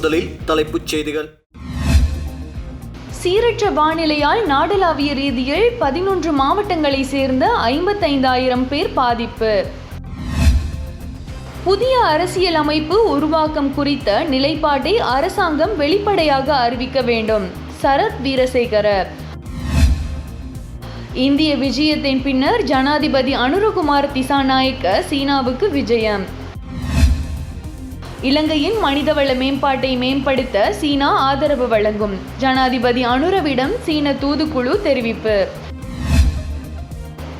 முதலில் தலைப்புச் செய்திகள். சீரற்ற வானிலையால் நாடளாவிய ரீதியில் பதினொன்று மாவட்டங்களை சேர்ந்த ஐம்பத்தைந்தாயிரம் பேர் பாதிப்பு. புதிய அரசியல் அமைப்பு உருவாக்கம் குறித்த நிலைப்பாட்டை அரசாங்கம் வெளிப்படையாக அறிவிக்க வேண்டும். சரத் வீரசேகர. இந்திய விஜயத்தின் பின்னர் ஜனாதிபதி அனுரகுமார் திசாநாயக்க சீனாவுக்கு விஜயம். இலங்கையின் மனிதவள மேம்பாட்டை மேம்படுத்த சீனா ஆதரவு வழங்கும். ஜனாதிபதி அனுரவிடம் சீன தூதுக்குழு தெரிவிப்பு.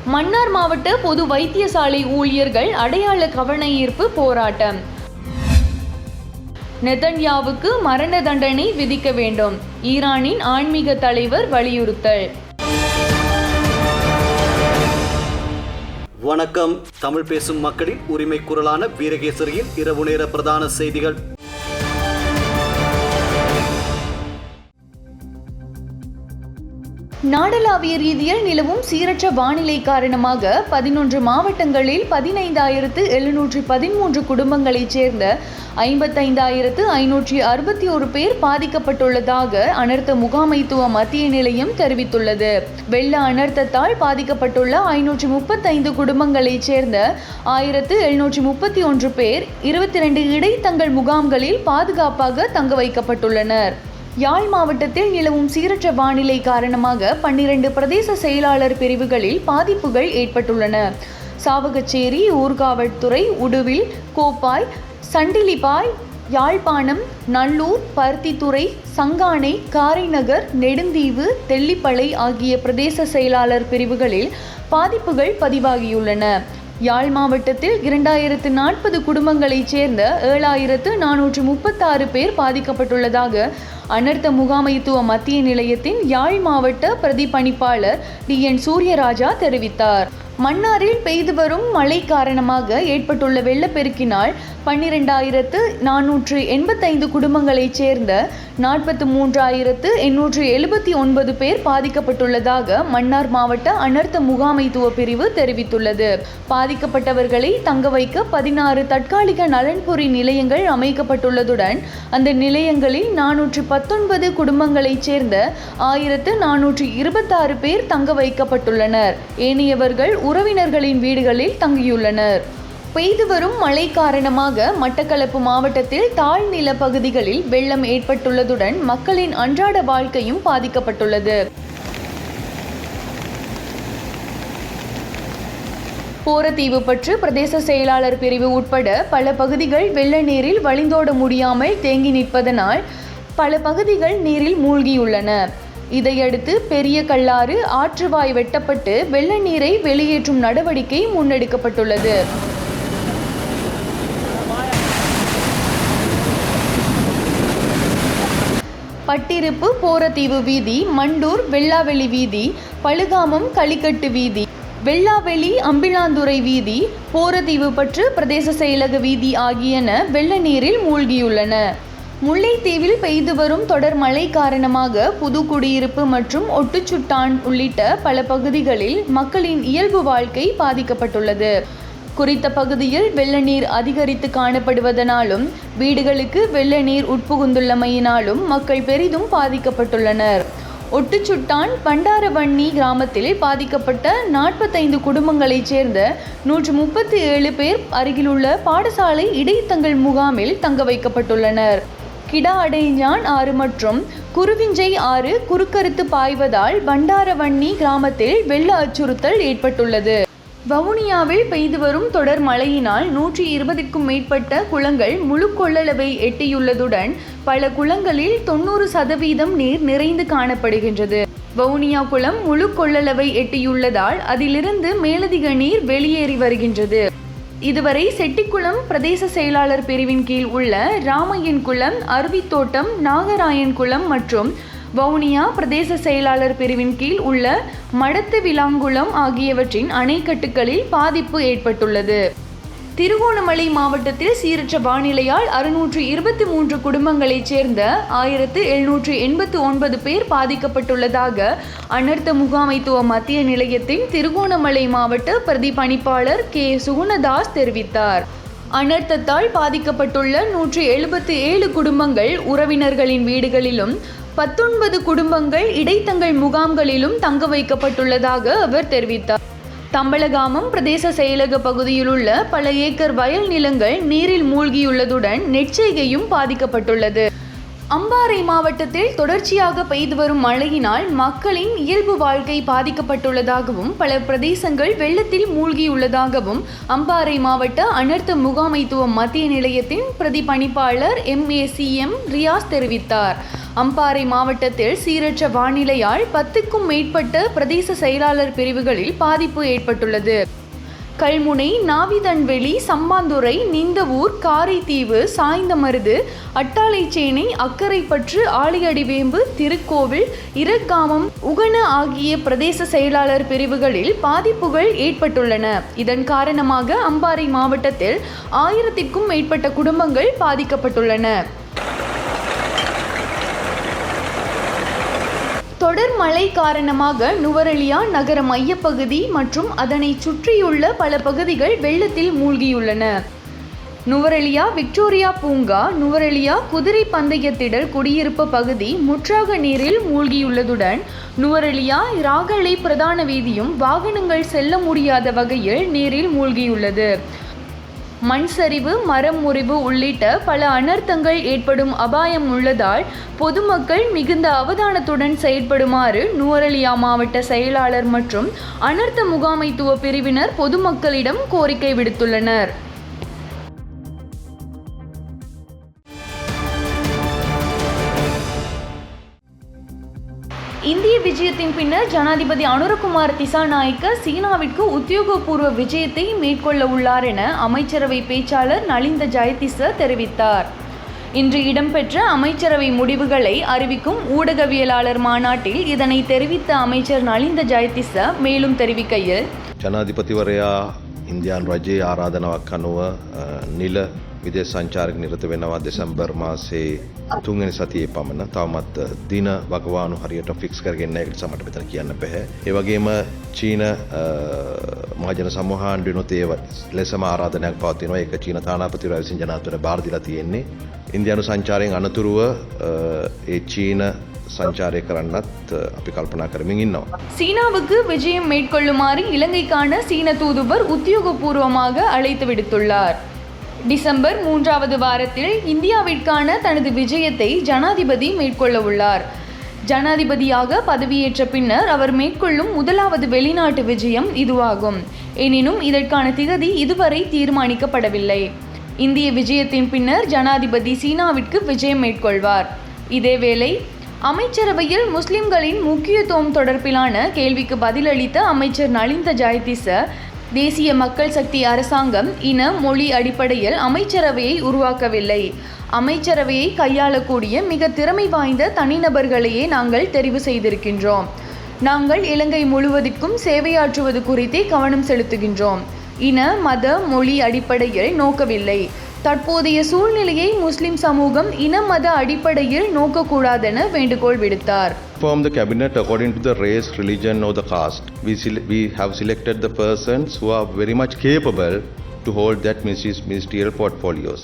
மன்னார் மாவட்ட பொது வைத்தியசாலை ஊழியர்கள் அடையாள கவன ஈர்ப்பு போராட்டம். நெதன்யாவுக்கு மரண தண்டனை விதிக்க வேண்டும். ஈரானின் ஆன்மீக தலைவர் வலியுறுத்தல். வணக்கம். தமிழ் பேசும் மக்களின் உரிமை குரலான வீரகேசரியின் இரவு நேர பிரதான செய்திகள். நாடளாவிய ரீதியில் நிலவும் சீரற்ற வானிலை காரணமாக பதினொன்று மாவட்டங்களில் பதினைந்தாயிரத்து எழுநூற்றி பதிமூன்று குடும்பங்களைச் சேர்ந்த ஐம்பத்தைந்தாயிரத்து ஐநூற்றி அறுபத்தி ஒரு பேர் பாதிக்கப்பட்டுள்ளதாக அனர்த்த முகாமைத்துவ மத்திய நிலையம் தெரிவித்துள்ளது. வெள்ள அனர்த்தத்தால் பாதிக்கப்பட்டுள்ள ஐநூற்றி முப்பத்தைந்து குடும்பங்களைச் சேர்ந்த ஆயிரத்து எழுநூற்றி முப்பத்தி ஒன்று பேர் இருபத்தி ரெண்டு இடைத்தங்கள் முகாம்களில் பாதுகாப்பாக தங்க வைக்கப்பட்டுள்ளனர். யாழ் மாவட்டத்தில் நிலவும் சீரற்ற வானிலை காரணமாக பன்னிரண்டு பிரதேச செயலாளர் பிரிவுகளில் பாதிப்புகள் ஏற்பட்டுள்ளன. சாவகச்சேரி ஊர்காவல்துறை உடுவில் கோப்பாய் சண்டிலிப்பாய் யாழ்ப்பாணம் நல்லூர் பருத்தித்துறை சங்கானை காரைநகர் நெடுந்தீவு தெல்லிப்பளை ஆகிய பிரதேச செயலாளர் பிரிவுகளில் பாதிப்புகள் பதிவாகியுள்ளன. யாழ் மாவட்டத்தில் இரண்டாயிரத்து நாற்பது குடும்பங்களைச் சேர்ந்த ஏழாயிரத்து நானூற்று முப்பத்தாறு பேர் பாதிக்கப்பட்டுள்ளதாக அனர்த்த முகாமைத்துவ மத்திய நிலையத்தின் யாழ் மாவட்ட பிரதிபணிப்பாளர் டி என் சூரியராஜா தெரிவித்தார். மன்னாரில் பெய்து வரும் மழை காரணமாக ஏற்பட்டுள்ள வெள்ளப்பெருக்கினால் பன்னிரெண்டாயிரத்து நானூற்று எண்பத்தைந்து குடும்பங்களைச் சேர்ந்த நாற்பத்து மூன்றாயிரத்து எண்ணூற்று எழுபத்தி ஒன்பது பேர் பாதிக்கப்பட்டுள்ளதாக மன்னார் மாவட்ட அனர்த்த முகாமைத்துவ பிரிவு தெரிவித்துள்ளது. பாதிக்கப்பட்டவர்களை தங்க வைக்க பதினாறு தற்காலிக நலன்புரி நிலையங்கள் அமைக்கப்பட்டுள்ளதுடன் அந்த நிலையங்களில் நானூற்று பத்தொன்பது குடும்பங்களைச் சேர்ந்த ஆயிரத்து நானூற்று இருபத்தாறு பேர் தங்க வைக்கப்பட்டுள்ளனர். ஏனையவர்கள் உறவினர்களின் வீடுகளில் தங்கியுள்ளனர். பெய்து வரும் மழை காரணமாக மட்டக்களப்பு மாவட்டத்தில் தாழ்நில பகுதிகளில் வெள்ளம் ஏற்பட்டுள்ளதுடன் மக்களின் அன்றாட வாழ்க்கையும் பாதிக்கப்பட்டுள்ளது. போரத்தீவு பற்று பிரதேச செயலாளர் பிரிவு உட்பட பல பகுதிகள் வெள்ள நீரில் வழிந்தோட முடியாமல் தேங்கி நிற்பதனால் பல பகுதிகள் நீரில் மூழ்கியுள்ளன. இதையடுத்து பெரிய கல்லாறு ஆற்றுவாய் வெட்டப்பட்டு வெள்ள நீரை வெளியேற்றும் நடவடிக்கை முன்னெடுக்கப்பட்டுள்ளது. பட்டிருப்பு போரத்தீவு வீதி மண்டூர் வெள்ளாவெளி வீதி பழுகாமம் களிக்கட்டு வீதி வெள்ளாவெளி அம்பிளாந்துறை வீதி போரதீவு பற்று பிரதேச செயலக வீதி ஆகியன வெள்ள நீரில் மூழ்கியுள்ளன. முல்லைத்தீவில் பெய்து வரும் தொடர் மழை காரணமாக புது குடியிருப்பு மற்றும் ஒட்டுச்சுட்டான் உள்ளிட்ட பல பகுதிகளில் மக்களின் இயல்பு வாழ்க்கை பாதிக்கப்பட்டுள்ளது. குறித்த பகுதியில் வெள்ள நீர் அதிகரித்து காணப்படுவதனாலும் வீடுகளுக்கு வெள்ள நீர் உட்புகுந்துள்ளமையினாலும் மக்கள் பெரிதும் பாதிக்கப்பட்டுள்ளனர். ஒட்டுச்சுட்டான் பண்டாரவண்ணி கிராமத்தில் பாதிக்கப்பட்ட நாற்பத்தைந்து குடும்பங்களைச் சேர்ந்த நூற்று முப்பத்தி ஏழு பேர் அருகிலுள்ள பாடசாலை இடைத்தங்கள் முகாமில் தங்க வைக்கப்பட்டுள்ளனர். கிடா அடைஞ்சான் ஆறு மற்றும் குருவிஞ்சை ஆறு குறுக்கறுத்து பாய்வதால் பண்டாரவண்ணி கிராமத்தில் வெள்ள அச்சுறுத்தல் ஏற்பட்டுள்ளது. வவுனியாவில் பெய்து வரும் தொடர் மழையினால் நூற்றி இருபதுக்கும் மேற்பட்ட குளங்கள் முழு கொள்ளளவை எட்டியுள்ளதுடன் பல குளங்களில் தொண்ணூறு சதவீதம் நீர் நிறைந்து காணப்படுகின்றது. வவுனியா குளம் முழு கொள்ளளவை எட்டியுள்ளதால் அதிலிருந்து மேலதிக நீர் வெளியேறி வருகின்றது. இதுவரை செட்டிக்குளம் பிரதேச செயலாளர் பிரிவின் கீழ் உள்ள ராமையன் குளம் அருவித்தோட்டம் நாகராயன் குளம் மற்றும் வவுனியா பிரதேச செயலாளர் பிரிவின் கீழ் உள்ள மடத்து விலாங்குளம் ஆகியவற்றின் அணைக்கட்டுகளில் பாதிப்பு ஏற்பட்டுள்ளது. திருகோணமலை மாவட்டத்தில் சீரற்ற வானிலையால் அறுநூற்று இருபத்தி மூன்று குடும்பங்களைச் சேர்ந்த ஆயிரத்து எழுநூற்று எண்பத்து ஒன்பது பேர் பாதிக்கப்பட்டுள்ளதாக அனர்த்த முகாமைத்துவ மத்திய நிலையத்தின் திருகோணமலை மாவட்ட பிரதிபணிப்பாளர் கே. சுகுணதாஸ் தெரிவித்தார். அனர்த்தத்தால் பாதிக்கப்பட்டுள்ள நூற்றி எழுபத்து ஏழு குடும்பங்கள் உறவினர்களின் வீடுகளிலும் பத்தொன்பது குடும்பங்கள் இடைத்தங்கள் முகாம்களிலும் தங்க வைக்கப்பட்டுள்ளதாக அவர் தெரிவித்தார். தம்பலகாமம் பிரதேச செயலக பகுதியில் உள்ள பல ஏக்கர் வயல் நிலங்கள் நீரில் மூழ்கியுள்ளதுடன் நெற்செய்கையும் பாதிக்கப்பட்டுள்ளது. அம்பாறை மாவட்டத்தில் தொடர்ச்சியாக பெய்து வரும் மழையினால் மக்களின் இயல்பு வாழ்க்கை பாதிக்கப்பட்டுள்ளதாகவும் பல பிரதேசங்கள் வெள்ளத்தில் மூழ்கியுள்ளதாகவும் அம்பாறை மாவட்ட அனர்த்த முகாமைத்துவ மத்திய நிலையத்தின் பிரதிபணிப்பாளர் எம்ஏசிஎம் ரியாஸ் தெரிவித்தார். அம்பாறை மாவட்டத்தில் சீரற்ற வானிலையால் பத்துக்கும் மேற்பட்ட பிரதேச செயலாளர் பிரிவுகளில் பாதிப்பு ஏற்பட்டுள்ளது. கல்முனை நாவிதன்வெளி சம்பாந்துறை நிந்தவூர் காரைதீவு சாய்ந்தமருது அட்டாளைச்சேனை அக்கரைப்பற்று ஆலியடிவேம்பு திருக்கோவில் இரக்காமம் உகன ஆகிய பிரதேச செயலாளர் பிரிவுகளில் பாதிப்புகள் ஏற்பட்டுள்ளன. இதன் காரணமாக அம்பாறை மாவட்டத்தில் ஆயிரத்திற்கும் மேற்பட்ட குடும்பங்கள் பாதிக்கப்பட்டுள்ளன. தொடர் மழை காரணமாக நுவரெலியா நகர மையப்பகுதி மற்றும் அதனை சுற்றியுள்ள பல பகுதிகள் வெள்ளத்தில் மூழ்கியுள்ளன. நுவரெலியா விக்டோரியா பூங்கா நுவரெலியா குதிரை பந்தயத்திடல் குடியிருப்பு பகுதி முற்றாக நீரில் மூழ்கியுள்ளதுடன் நுவரெலியா ராகலை பிரதான வீதியும் வாகனங்கள் செல்ல முடியாத வகையில் நீரில் மூழ்கியுள்ளது. மண் சரிவு மரம் முறிவு உள்ளிட்ட பல அனர்த்தங்கள் ஏற்படும் அபாயம் உள்ளதால் பொதுமக்கள் மிகுந்த அவதானத்துடன் செயற்படுமாறு நுவரலியா மாவட்ட செயலாளர் மற்றும் அனர்த்த முகாமைத்துவ பிரிவினர் பொதுமக்களிடம் கோரிக்கை விடுத்துள்ளனர். இந்திய விஜயத்தின் பின்னர் ஜனாதிபதி அனுரகுமார் திசாநாயக்க சீனாவிற்கு உத்தியோகபூர்வ விஜயத்தை மேற்கொள்ள உள்ளார் என அமைச்சரவை பேச்சாளர் நலிந்த ஜெயதிச தெரிவித்தார். இன்று இடம்பெற்ற அமைச்சரவை முடிவுகளை அறிவிக்கும் ஊடகவியலாளர் மாநாட்டில் இதனை தெரிவித்த அமைச்சர் நலிந்த ஜெயதிச மேலும் தெரிவிக்கையில் ஜனாதிபதி வரையா இந்தியான் ரஜே ஆராதனாக்கனுவ நில නිල විදේ සංචාරක නිරත වෙනවා දෙසැම්බර් මාසේ තුන්ගනි සතියේ පමණ තවමත් අ, දින වගවානු හරියට ෆික්ස් කරගෙන එකට සමට මෙතන කියන්න පැහැ. ඒවගේම චීන අ, මහජන සමහාණ්ඩුවනුත් ඒව ලෙසම ආරාධනයක් පවතිනවා ඒක චීන තානාපතිවර විසින් ජනාතවර බාර්දිලා තියෙන්නේ. ඉන්දයානු සංචාරයෙන් අනතුරුව අ, ඒ චීන සංචාරය කරන්නත් අ, අපි කල්පනා කරමින් ඉන්නවා. சீனாவுக்கு விஜயம் மேற்கொள்ளுமாறு இலங்கைக்கான சீன தூதுவர் உத்தியோகபூர்வமாக அழைத்து விடுத்துள்ளார் டிசம்பர் மூன்றாவது வாரத்தில் இந்தியாவிற்கான தனது விஜயத்தை ஜனாதிபதி மேற்கொள்ள உள்ளார். ஜனாதிபதியாக பதவியேற்ற பின்னர் அவர் மேற்கொள்ளும் முதலாவது வெளிநாட்டு விஜயம் இதுவாகும். எனினும் இதற்கான திகதி இதுவரை தீர்மானிக்கப்படவில்லை. இந்திய விஜயத்தின் பின்னர் ஜனாதிபதி சீனாவிற்கு விஜயம் மேற்கொள்வார். இதேவேளை அமைச்சரவையில் முஸ்லிம்களின் முக்கியத்துவம் தொடர்பிலான கேள்விக்கு பதிலளித்த அமைச்சர் நலிந்த ஜாயதிச தேசிய மக்கள் சக்தி அரசாங்கம் இன மொழி அடிப்படையில் அமைச்சரவையை உருவாக்கவில்லை. அமைச்சரவையை கையாளக்கூடிய மிக திறமை வாய்ந்த தனிநபர்களையே நாங்கள் தெரிவு செய்திருக்கின்றோம். நாங்கள் இலங்கை முழுவதற்கும் சேவையாற்றுவது குறித்தே கவனம் செலுத்துகின்றோம். இன மத மொழி அடிப்படையில் நோக்கவில்லை. தற்போதைய சூழ்நிலையை முஸ்லிம் சமூகம் இன மத அடிப்படையில் நோக்கக்கூடாதென வேண்டுகோள் விடுத்தார் Form the cabinet according to the race, religion, or the caste. We, sele- we have selected the persons who are very much capable to hold that minis- ministerial portfolios.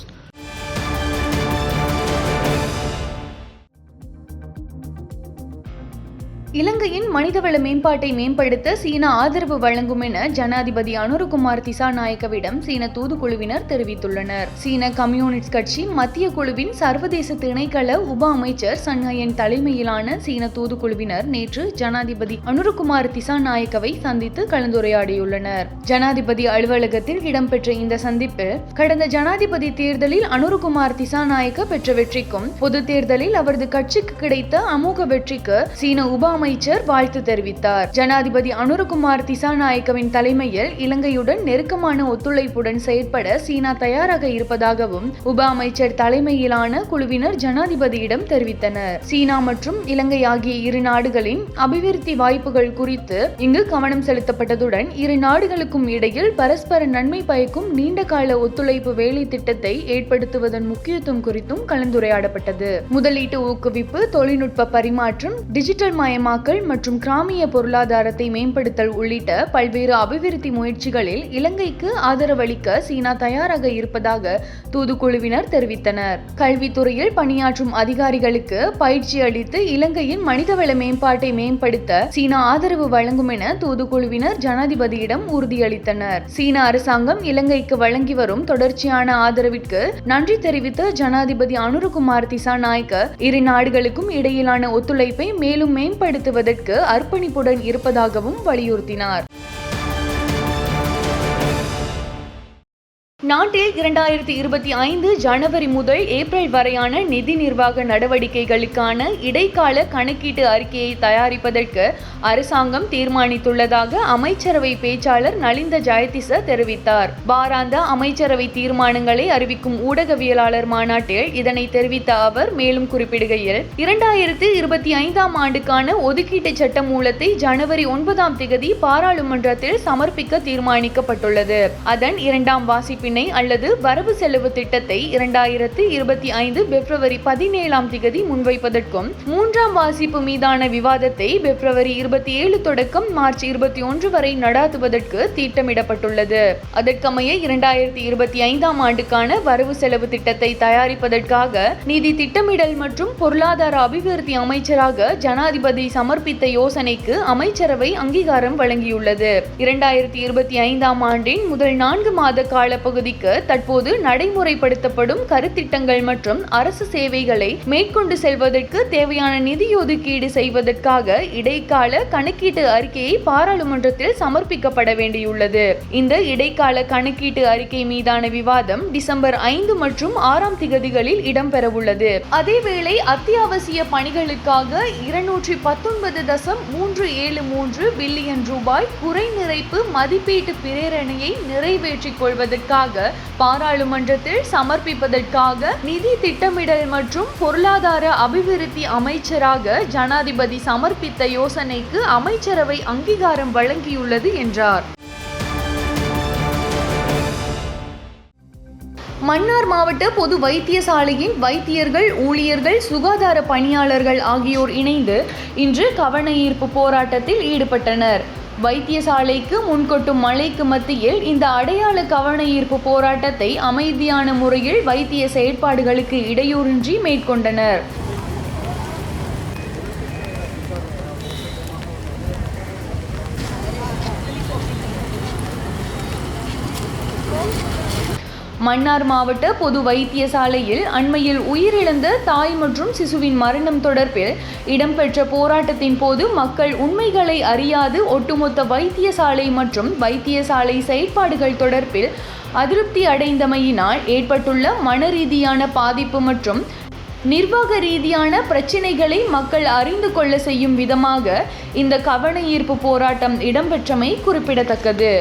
இலங்கையின் மனிதவள மேம்பாட்டை மேம்படுத்த சீனா ஆதரவு வழங்கும் என ஜனாதிபதி அனுருகுமார் திசாநாயக்கவிடம் சீன தூதுக்குழுவினர் தெரிவித்துள்ளனர். சீன கம்யூனிஸ்ட் கட்சி மத்திய குழுவின் சர்வதேச திணைக்கள உப அமைச்சர் சன்ஹயன் தலைமையிலான சீன தூதுக்குழுவினர் நேற்று ஜனாதிபதி அனுருகுமார் திசாநாயக்கவை சந்தித்து கலந்துரையாடியுள்ளனர். ஜனாதிபதி அலுவலகத்தில் இடம்பெற்ற இந்த சந்திப்பில் கடந்த ஜனாதிபதி தேர்தலில் அனுருகுமார் திசாநாயக்க பெற்ற வெற்றிக்கும் பொது தேர்தலில் அவரது கட்சிக்கு கிடைத்த அமோக வெற்றிக்கு சீன உப அமைச்சர் வாழ்த்து தெரிவித்தார். ஜனாதிபதி அனுரகுமார் திசாநாயக்கவின் தலைமையில் இலங்கையுடன் நெருக்கமான ஒத்துழைப்புடன் செயற்பட சீனா தயாராக இருப்பதாகவும் உப அமைச்சர் தலைமையிலான குழுவினர் ஜனாதிபதியிடம் தெரிவித்தனர். சீனா மற்றும் இலங்கை ஆகிய இரு நாடுகளின் அபிவிருத்தி வாய்ப்புகள் குறித்து இங்கு கவனம் செலுத்தப்பட்டதுடன் இரு நாடுகளுக்கும் இடையில் பரஸ்பர நன்மை பயக்கும் நீண்டகால ஒத்துழைப்பு வேலை திட்டத்தை ஏற்படுத்துவதன் முக்கியத்துவம் குறித்தும் கலந்துரையாடப்பட்டது. முதலீட்டு ஊக்குவிப்பு தொழில்நுட்ப பரிமாற்றம் டிஜிட்டல் மயம் மயமாக்கல் மற்றும் கிராமிய பொருளாதாரத்தை மேம்படுத்தல் உள்ளிட்ட பல்வேறு அபிவிருத்தி முயற்சிகளில் இலங்கைக்கு ஆதரவளிக்க சீனா தயாராக இருப்பதாக தூதுக்குழுவினர் தெரிவித்தனர். கல்வித்துறையில் பணியாற்றும் அதிகாரிகளுக்கு பயிற்சி அளித்து இலங்கையின் மனிதவள மேம்பாட்டை மேம்படுத்த சீனா ஆதரவு வழங்கும் என தூதுக்குழுவினர் ஜனாதிபதியிடம் உறுதியளித்தனர். சீன அரசாங்கம் இலங்கைக்கு வழங்கி வரும் தொடர்ச்சியான ஆதரவிற்கு நன்றி தெரிவித்த ஜனாதிபதி அனுரகுமார் திசாநாயக்க இரு நாடுகளுக்கும் இடையிலான ஒத்துழைப்பை மேலும் மேம்படுத்துவதற்கு அர்ப்பணிப்புடன் இருப்பதாகவும் வலியுறுத்தினார். நாட்டில் இரண்டாயிரத்தி இருபத்தி ஐந்து ஜனவரி முதல் ஏப்ரல் வரையான நிதி நிர்வாக நடவடிக்கைகளுக்கான இடைக்கால கணக்கீட்டு அறிக்கையை தயாரிப்பதற்கு அரசாங்கம் தீர்மானித்துள்ளதாக அமைச்சரவை பேச்சாளர் நலிந்த ஜெயதிச தெரிவித்தார். வாராந்த அமைச்சரவை தீர்மானங்களை அறிவிக்கும் ஊடகவியலாளர் மாநாட்டில் இதனை தெரிவித்த அவர் மேலும் குறிப்பிடுகையில் இரண்டாயிரத்து இருபத்தி ஐந்தாம் ஆண்டுக்கான ஒதுக்கீட்டு சட்ட மூலத்தை ஜனவரி ஒன்பதாம் திகதி பாராளுமன்றத்தில் சமர்ப்பிக்க தீர்மானிக்கப்பட்டுள்ளது. அதன் இரண்டாம் வாசிப்பின் அல்லது வரவு செலவு திட்டத்தை இரண்டாயிரத்து இருபத்தி ஐந்து பிப்ரவரி பதினேழாம் திகதி முன்வைப்பதற்கும் மூன்றாம் வாசிப்பு மீதான விவாதத்தை பிப்ரவரி இருபத்தி ஏழு தொடக்கம் மார்ச் இருபத்தி ஒன்று வரை நடாத்துவதற்கு திட்டமிடப்பட்டுள்ளது. அதற்கமைய இரண்டாயிரத்தி இருபத்தி ஐந்தாம் ஆண்டுக்கான வரவு செலவு திட்டத்தை தயாரிப்பதற்காக நிதி திட்டமிடல் மற்றும் பொருளாதார அபிவிருத்தி அமைச்சராக ஜனாதிபதி சமர்ப்பித்த யோசனைக்கு அமைச்சரவை அங்கீகாரம் வழங்கியுள்ளது. இரண்டாயிரத்தி இருபத்தி ஐந்தாம் ஆண்டின் முதல் நான்கு மாத கால பகுதிக்கு தற்போது நடைமுறைப்படுத்தப்படும் கருத்திட்டங்கள் மற்றும் அரசு சேவைகளை மேற்கொண்டு செல்வதற்கு தேவையான நிதி ஒதுக்கீடு செய்வதற்காக இடைக்கால கணக்கீட்டு அறிக்கையை பாராளுமன்றத்தில் சமர்ப்பிக்கப்பட வேண்டியுள்ளது. இந்த இடைக்கால கணக்கீட்டு அறிக்கை மீதான விவாதம் டிசம்பர் ஐந்து மற்றும் ஆறாம் திகதிகளில் இடம்பெறவுள்ளது. அதேவேளை அத்தியாவசிய பணிகளுக்காக இருநூற்றி பத்தொன்பது தசம் மூன்று ஏழு மூன்று பில்லியன் ரூபாய் குறைநிறைப்பு மதிப்பீட்டு பிரேரணையை நிறைவேற்றிக் கொள்வதற்காக பாராளுமன்றத்தில் சமர்ப்பிப்பதற்காக நிதி திட்டமிடல் மற்றும் பொருளாதார அபிவிருத்தி அமைச்சராக ஜனாதிபதி சமர்ப்பித்த யோசனைக்கு அமைச்சரவை அங்கீகாரம் வழங்கியுள்ளது என்றார். மன்னார் மாவட்ட பொது வைத்தியசாலையின் வைத்தியர்கள் ஊழியர்கள் சுகாதார பணியாளர்கள் ஆகியோர் இணைந்து இன்று கவன ஈர்ப்பு போராட்டத்தில் ஈடுபட்டனர். வைத்தியசாலைக்கு முன்கொட்டும் மழைக்கு மத்தியில் இந்த அடையாள கவன ஈர்ப்பு போராட்டத்தை அமைதியான முறையில் வைத்திய செயற்பாடுகளுக்கு இடையூறின்றி மேற்கொண்டனர். மன்னார் மாவட்ட பொது வைத்தியசாலையில் அண்மையில் உயிரிழந்த தாய் மற்றும் சிசுவின் மரணம் தொடர்பில் இடம்பெற்ற போராட்டத்தின் போது மக்கள் உண்மைகளை அறியாது ஒட்டுமொத்த வைத்தியசாலை மற்றும் வைத்தியசாலை செயற்பாடுகள் தொடர்பில் அதிருப்தி அடைந்தமையினால் ஏற்பட்டுள்ள மனரீதியான பாதிப்பு மற்றும் நிர்வாக ரீதியான பிரச்சினைகளை மக்கள் அறிந்து கொள்ள செய்யும் விதமாக இந்த கவன ஈர்ப்பு போராட்டம் இடம்பெற்றமை குறிப்பிடத்தக்கது.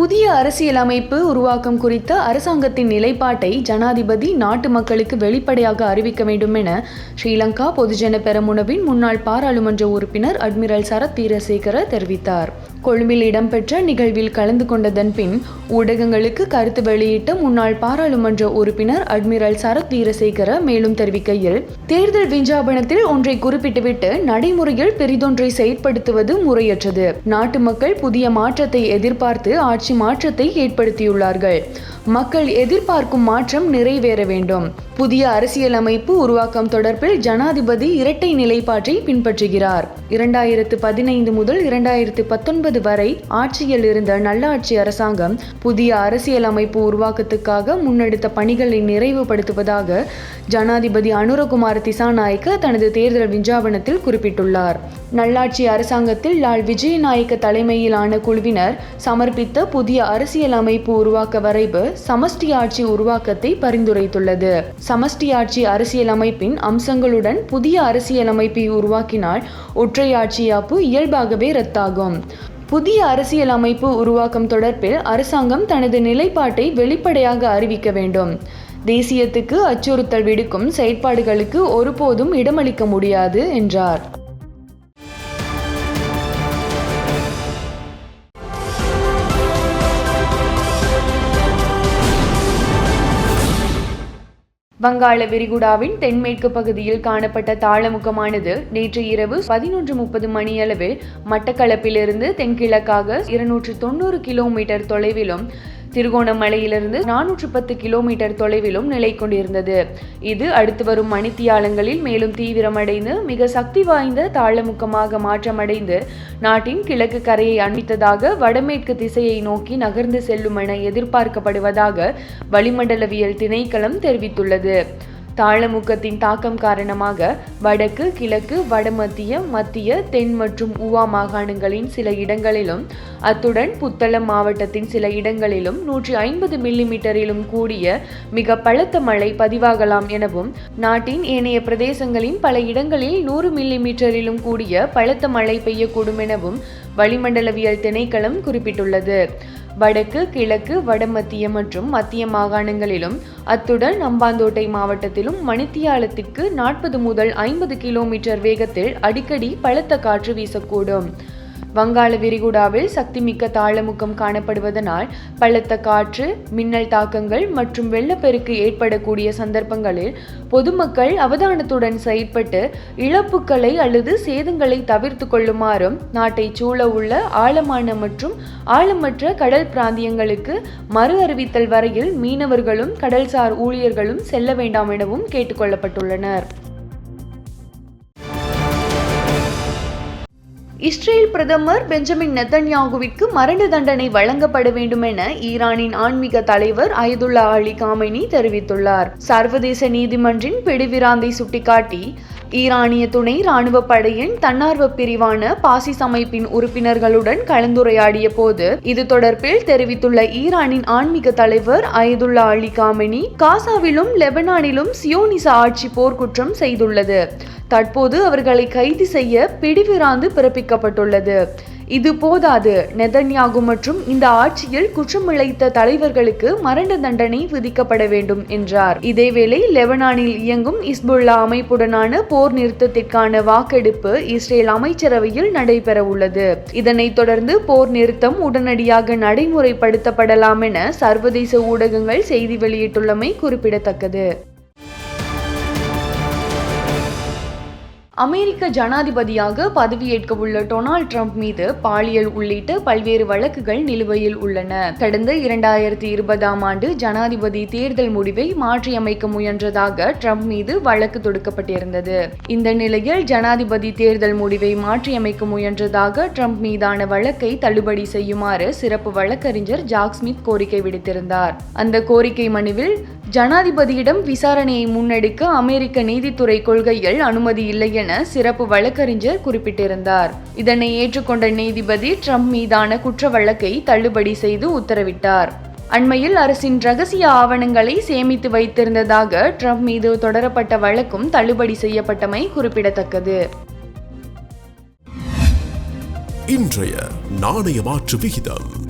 புதிய அரசியலமைப்பு உருவாக்கம் குறித்த அரசாங்கத்தின் நிலைப்பாட்டை ஜனாதிபதி நாட்டு மக்களுக்கு வெளிப்படையாக அறிவிக்க வேண்டும் என ஸ்ரீலங்கா பொதுஜன பெரமுனவின் முன்னாள் பாராளுமன்ற உறுப்பினர் அட்மிரல் சரத் வீரசேகர தெரிவித்தார். கொழும்பில் இடம்பெற்ற நிகழ்வில் கலந்து கொண்டதன் பின் ஊடகங்களுக்கு கருத்து வெளியிட்ட முன்னாள் பாராளுமன்ற உறுப்பினர் அட்மிரல் சரத் வீரசேகர மேலும் தெரிவிக்கையில் தேர்தல் விஞ்ஞாபனத்தில் ஒன்றை குறிப்பிட்டுவிட்டு நடைமுறையில் பெரிதொன்றை செயற்படுத்துவது முறையற்றது. நாட்டு மக்கள் புதிய மாற்றத்தை எதிர்பார்த்து ஆட்சி மாற்றத்தை ஏற்படுத்தியுள்ளார்கள். மக்கள் எதிர்பார்க்கும் மாற்றம் நிறைவேற வேண்டும். புதிய அரசியலமைப்பு உருவாக்கம் தொடர்பில் ஜனாதிபதி இரட்டை நிலைப்பாட்டை பின்பற்றுகிறார். இரண்டாயிரத்து பதினைந்து முதல் இரண்டாயிரத்து பத்தொன்பது வரை ஆட்சியில் இருந்த நல்லாட்சி அரசாங்கம் புதிய அரசியலமைப்பு உருவாக்கத்துக்காக முன்னெடுத்த பணிகளை நிறைவுபடுத்துவதாக ஜனாதிபதி அனுரகுமார் திசாநாயக்க தனது தேர்தல் விஞ்ஞாபனத்தில் குறிப்பிட்டுள்ளார். நல்லாட்சி அரசாங்கத்தில் லால் விஜயநாயக்க தலைமையிலான குழுவினர் சமர்ப்பித்த புதிய அரசியலமைப்பு உருவாக்க வரைவு சமஷ்டி ஆட்சி உருவாக்கத்தை பரிந்துரைத்துள்ளது. சமஷ்டி ஆட்சி அரசியலமைப்பின் அம்சங்களுடன் புதிய அரசியலமைப்பை உருவாக்கினால் ஒற்றையாட்சி யாப்பு இயல்பாகவே ரத்தாகும். புதிய அரசியலமைப்பு உருவாக்கம் தொடர்பில் அரசாங்கம் தனது நிலைப்பாட்டை வெளிப்படையாக அறிவிக்க வேண்டும். தேசியத்துக்கு அச்சுறுத்தல் விடுக்கும் செயற்பாடுகளுக்கு ஒருபோதும் இடமளிக்க முடியாது என்றார். வங்காள விரிகுடாவின் தென்மேற்கு பகுதியில் காணப்பட்ட தாளமுகமானது நேற்று இரவு பதினொன்று முப்பது மணியளவில் மட்டக்களப்பிலிருந்து தென்கிழக்காக இருநூற்று தொண்ணூறு கிலோமீட்டர் தொலைவிலும் திருகோணமலையிலிருந்து நானூற்று பத்து கிலோமீட்டர் தொலைவிலும் நிலை கொண்டிருந்தது. இது அடுத்து வரும் மணித்தியாலங்களில் மேலும் தீவிரமடைந்து மிக சக்தி வாய்ந்த தாளமுக்கமாக மாற்றமடைந்து நாட்டின் கிழக்கு கரையை அண்மித்ததாக வடமேற்கு திசையை நோக்கி நகர்ந்து செல்லும் என எதிர்பார்க்கப்படுவதாக வளிமண்டலவியல் திணைக்களம் தெரிவித்துள்ளது. தாளமுக்கத்தின் தாக்கம் காரணமாக வடக்கு கிழக்கு வடமத்திய மத்திய தென் மற்றும் ஊவா மாகாணங்களின் சில இடங்களிலும் அத்துடன் புத்தளம் மாவட்டத்தின் சில இடங்களிலும் நூற்றி ஐம்பது மில்லிமீட்டரிலும் கூடிய மிக பலத்த மழை பதிவாகலாம் எனவும் நாட்டின் ஏனைய பிரதேசங்களின் பல இடங்களில் நூறு மில்லிமீட்டரிலும் கூடிய பலத்த மழை பெய்யக்கூடும் எனவும் வளிமண்டலவியல் திணைக்களம் குறிப்பிட்டுள்ளது. வடக்கு கிழக்கு வடமத்திய மற்றும் மத்திய மாகாணங்களிலும் அத்துடன் அம்பாந்தோட்டை மாவட்டத்திலும் மணித்தியாலத்திற்கு நாற்பது முதல் ஐம்பது கிலோமீட்டர் வேகத்தில் அடிக்கடி பலத்த காற்று வீசக்கூடும். வங்காள விரிகுடாவில் சக்திமிக்க தாளமுக்கம் காணப்படுவதனால் பலத்த காற்று மின்னல் தாக்கங்கள் மற்றும் வெள்ளப்பெருக்கு ஏற்படக்கூடிய சந்தர்ப்பங்களில் பொதுமக்கள் அவதானத்துடன் செயற்பட்டு இழப்புக்களை அல்லது சேதங்களை தவிர்த்து கொள்ளுமாறும் நாட்டை சூழ உள்ள ஆழமான மற்றும் ஆழமற்ற கடல் பிராந்தியங்களுக்கு மறு அறிவித்தல் வரையில் மீனவர்களும் கடல்சார் ஊழியர்களும் செல்ல வேண்டாம் எனவும் கேட்டுக்கொள்ளப்பட்டுள்ளனர். இஸ்ரேல் பிரதமர் பெஞ்சமின் நெத்தன்யாகுவிற்கு மரண தண்டனை வழங்கப்பட வேண்டும் என ஈரானின் ஆன்மீக தலைவர் அயதுல்லா அலி காமினி தெரிவித்துள்ளார். சர்வதேச நீதிமன்றின் பிடிவிராந்தை சுட்டிக்காட்டி ஈரானிய துணை ராணுவ படையின் தன்னார்வ பிரிவான பாசிஸ் அமைப்பின் உறுப்பினர்களுடன் கலந்துரையாடிய போது இது தொடர்பில் தெரிவித்துள்ள ஈரானின் ஆன்மீக தலைவர் அயதுல்லா அலி காமெனி காசாவிலும் லெபனானிலும் சியோனிச ஆட்சி போர்க்குற்றம் செய்துள்ளது. தற்போது அவர்களை கைது செய்ய பிடிவிராந்து பிறப்பிக்கப்பட்டுள்ளது. இது போதாது. நெதன்யாகு மற்றும் இந்த ஆட்சியில் குற்றமிழைத்த தலைவர்களுக்கு மரண தண்டனை விதிக்கப்பட வேண்டும் என்றார். இதேவேளை லெபனானில் இயங்கும் இஸ்புல்லா அமைப்புடனான போர் நிறுத்தத்திற்கான வாக்கெடுப்பு இஸ்ரேல் அமைச்சரவையில் நடைபெற உள்ளது இதனைத் தொடர்ந்து போர் நிறுத்தம் உடனடியாக நடைமுறைப்படுத்தப்படலாம் என சர்வதேச ஊடகங்கள் செய்தி வெளியிட்டுள்ளமை குறிப்பிடத்தக்கது. அமெரிக்க ஜனாதிபதியாக பதவியேற்க உள்ள டொனால்ட் ட்ரம்ப் மீது பாலியல் உள்ளிட்ட பல்வேறு வழக்குகள் நிலுவையில் உள்ளன. கடந்த இரண்டாயிரத்தி இருபதாம் ஆண்டு ஜனாதிபதி தேர்தல் முடிவை மாற்றியமைக்க முயன்றதாக ட்ரம்ப் மீது வழக்கு தொடுக்கப்பட்டிருந்தது. இந்த நிலையில் ஜனாதிபதி தேர்தல் முடிவை மாற்றியமைக்க முயன்றதாக ட்ரம்ப் மீதான வழக்கை தள்ளுபடி செய்யுமாறு சிறப்பு வழக்கறிஞர் ஜாக் ஸ்மித் கோரிக்கை விடுத்திருந்தார். அந்த கோரிக்கை மனுவில் ஜனாதிபதியிடம் விசாரணையை முன்னெடுக்க அமெரிக்க நீதித்துறை கொள்கையில் அனுமதி இல்லை என சிறப்பு வழக்கறிஞர் குறிப்பிட்டிருந்தார். இதனை ஏற்றுக்கொண்ட நீதிபதி ட்ரம்ப் மீதான குற்ற வழக்கை தள்ளுபடி செய்து உத்தரவிட்டார். அண்மையில் அரசின் ரகசிய ஆவணங்களை சேமித்து வைத்திருந்ததாக ட்ரம்ப் மீது தொடரப்பட்ட வழக்கும் தள்ளுபடி செய்யப்பட்டமை குறிப்பிடத்தக்கது. இன்றைய நாணய மாற்று விகிதம்.